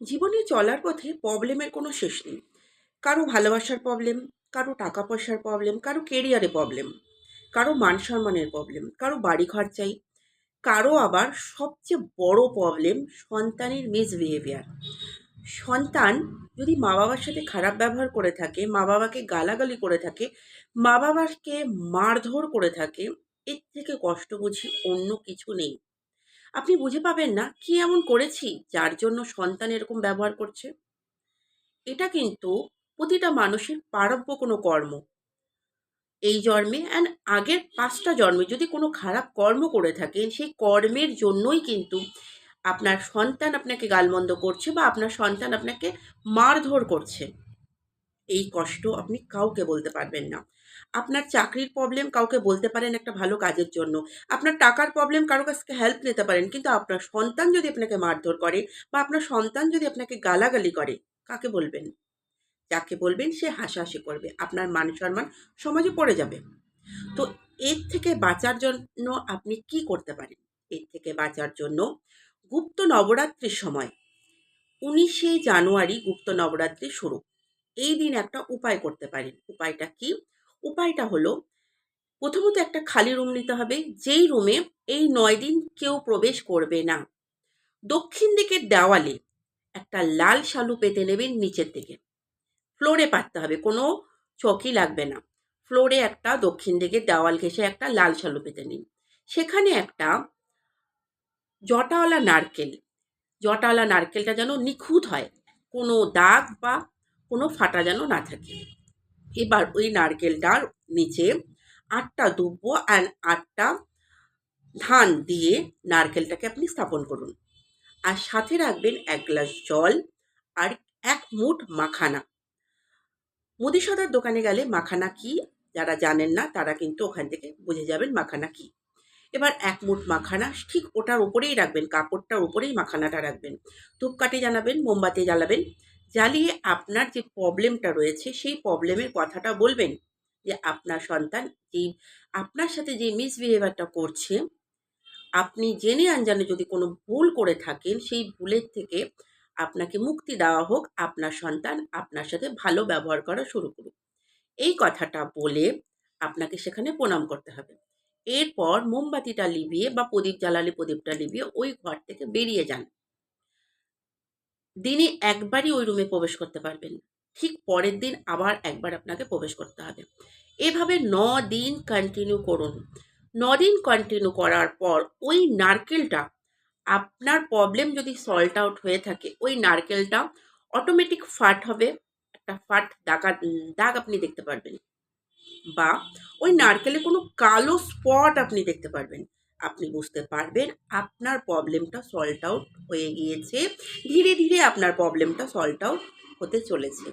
জীবনে চলার পথে প্রবলেমের কোনো শেষ নেই। কারও ভালোবাসার প্রবলেম কারও টাকা পয়সার প্রবলেম কারও কেরিয়ারে প্রবলেম কারও মান সম্মানের প্রবলেম কারও বাড়ি খরচাই, কারও আবার সবচেয়ে বড় প্রবলেম সন্তানের মিসবিহেভিয়ার সন্তান যদি মা বাবার সাথে খারাপ ব্যবহার করে থাকে মা বাবাকে গালাগালি করে থাকে মা বাবাকে মারধর করে থাকে, এর থেকে কষ্ট বুঝি অন্য কিছু নেই। আপনি বুঝে পাবেন না কি এমন করেছি যার জন্য সন্তান এরকম ব্যবহার করছে। এটা কিন্তু প্রতিটা মানুষের পারব্য কোনো কর্ম। এই জন্মে অ্যান্ড আগের পাঁচটা জন্মে যদি কোনো খারাপ কর্ম করে থাকেন, সেই কর্মের জন্যই কিন্তু আপনার সন্তান আপনাকে গালমন্দ করছে বা আপনার সন্তান আপনাকে মারধর করছে। এই কষ্ট আপনি কাউকে বলতে পারবেন না। আপনার চাকরির প্রবলেম কাউকে বলতে পারেন একটা ভালো কাজের জন্য। আপনার টাকার প্রবলেম কারও কাছ থেকে হেল্প নিতে পারেন, কিন্তু আপনার সন্তান যদি আপনাকে মারধর করে বা আপনার সন্তান যদি আপনাকে গালাগালি করে, কাকে বলবেন? যাকে বলবেন সে হাসাহাসি করবে, আপনার মান সম্মান সমাজে পড়ে যাবে। তো এর থেকে বাঁচার জন্য আপনি কি করতে পারেন? এর থেকে বাঁচার জন্য গুপ্ত নবরাত্রির সময়, উনিশে জানুয়ারি গুপ্ত নবরাত্রি শুরু। এই দিন একটা উপায় করতে পারেন উপায়টা কি? উপায়টা হলো, প্রথমত একটা খালি রুম নিতে হবে। যেই রুমে এই নয় দিন কেউ প্রবেশ করবে না। দক্ষিণ দিকের দেওয়ালে একটা লাল শালু পেতে নেবেন নিচের দিকে। ফ্লোরে পাততে হবে, কোনো চকি লাগবে না। ফ্লোরে একটা দক্ষিণ দিকে দেওয়াল ঘেঁষে একটা লাল শালু পেতে নিন। সেখানে একটা জটাওয়ালা নারকেল জটাওয়ালা নারকেলটা যেন নিখুঁত হয়। কোনো দাগ বা কোনো ফাটা যেন না থাকে। এবার ওই নারকেলটার নিচে আটটা দুব্ব অ্যান্ড আটটা ধান দিয়ে নারকেলটাকে আপনি স্থাপন করুন। আর সাথে রাখবেন এক গ্লাস জল আর এক মুঠ মাখানা। মুদি সদার দোকানে গেলে মাখানা কি যারা জানেন না তারা কিন্তু ওখান থেকে বুঝে যাবেন মাখানা কি। এবার এক মুঠ মাখানা, ঠিক ওটার উপরেই রাখবেন, কাপড়টার উপরেই মাখানাটা রাখবেন। ধূপকাঠি জানাবেন মোমবাতি জ্বালাবেন জ্বালিয়ে আপনার যে প্রবলেমটা রয়েছে, সেই প্রবলেমের কথাটা বলবেন যে, আপনার সন্তান যেই আপনার সাথে যে মিসবিহেভিয়ারটা করছে, আপনি জেনে আনজানে যদি কোনো ভুল করে থাকেন, সেই ভুলের থেকে আপনাকে মুক্তি দেওয়া হোক, আপনার সন্তান আপনার সাথে ভালো ব্যবহার করা শুরু করুক। এই কথাটা বলে আপনাকে সেখানে প্রণাম করতে হবে। এরপর মোমবাতিটা লিভিয়ে বা প্রদীপ জ্বালালে প্রদীপটা লিভিয়ে ওই ঘর থেকে বেরিয়ে যান। দিনে একবারই ওই রুমে প্রবেশ করতে পারবেন। ঠিক পরের দিন আবার একবার আপনাকে প্রবেশ করতে হবে। এভাবে ন দিন কন্টিনিউ করুন। ন দিন কন্টিনিউ করার পর ওই নারকেলটা, আপনার প্রবলেম যদি সল্ট আউট হয়ে থাকে, ওই নারকেলটা অটোমেটিক ফাট হবে। একটা ফাট দাগা দাগ আপনি দেখতে পারবেন। বা ওই নারকেলে কোনো কালো স্পট আপনি দেখতে পারবেন। আপনি বুঝতে পারবেন আপনার প্রবলেমটা সল্ট আউট হয়ে গিয়েছে। ধীরে ধীরে আপনার প্রবলেমটা সল্ট আউট হতে চলেছে।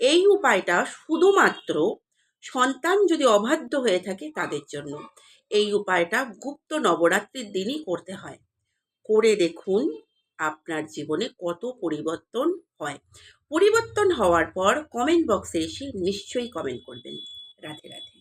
এই উপায়টা শুধুমাত্র সন্তান যদি অবাধ্য হয়ে থাকে তাদের জন্য। এই উপায়টা গুপ্ত নবরাত্রির দিনই করতে হয়। করে দেখুন আপনার জীবনে কত পরিবর্তন হয়। পরিবর্তন হওয়ার পর কমেন্ট বক্সে এসে নিশ্চয়ই কমেন্ট করবেন। রাধে রাধে।